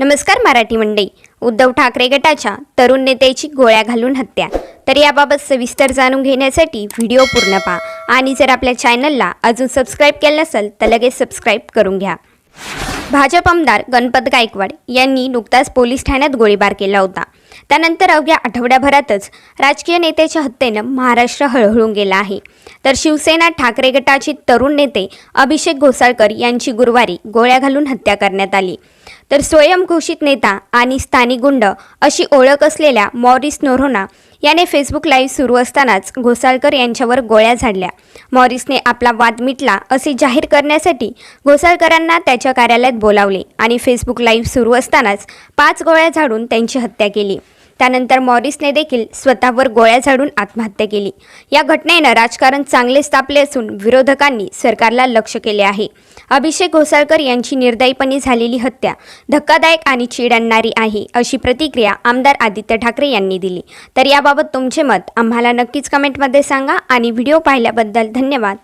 नमस्कार मराठी मंडई उद्धव ठाकरे गटाच्या तरुण नेत्याची गोळ्या घालून हत्या. तर याबाबत सविस्तर जाणून घेण्यासाठी व्हिडिओ पूर्ण पहा. आणि जर आपल्या चॅनलला अजून सबस्क्राईब केलं नसेल तर लगेच सबस्क्राईब करून घ्या. भाजप आमदार गणपत गायकवाड यांनी नुकताच पोलीस ठाण्यात गोळीबार केला होता. त्यानंतर अवघ्या आठवड्याभरातच राजकीय नेत्याच्या हत्येनं महाराष्ट्र हळहळून गेला आहे. तर शिवसेना ठाकरे गटाचे तरुण नेते अभिषेक घोसाळकर यांची गुरुवारी गोळ्या घालून हत्या करण्यात आली. तर स्वयंघोषित नेता आणि स्थानिक गुंड अशी ओळख असलेल्या मॉरिस नोरोना याने फेसबुक लाईव्ह सुरू असतानाच घोसाळकर यांच्यावर गोळ्या झाडल्या. मॉरिसने आपला वाद मिटला असे जाहीर करण्यासाठी घोसाळकरांना त्याच्या कार्यालयात बोलावले आणि फेसबुक लाईव्ह सुरू असतानाच पाच गोळ्या झाडून त्यांची हत्या केली. त्यानंतर मॉरिसने देखील स्वतःवर गोळ्या झाडून आत्महत्या केली. या घटनेनं राजकारण चांगलेच तापले असून विरोधकांनी सरकारला लक्ष केले आहे. अभिषेक घोसाळकर यांची निर्दयीपणे झालेली हत्या धक्कादायक आणि चीड आणणारी आहे अशी प्रतिक्रिया आमदार आदित्य ठाकरे यांनी दिली. तर याबाबत तुमचे मत आम्हाला नक्कीच कमेंटमध्ये सांगा आणि व्हिडिओ पाहिल्याबद्दल धन्यवाद.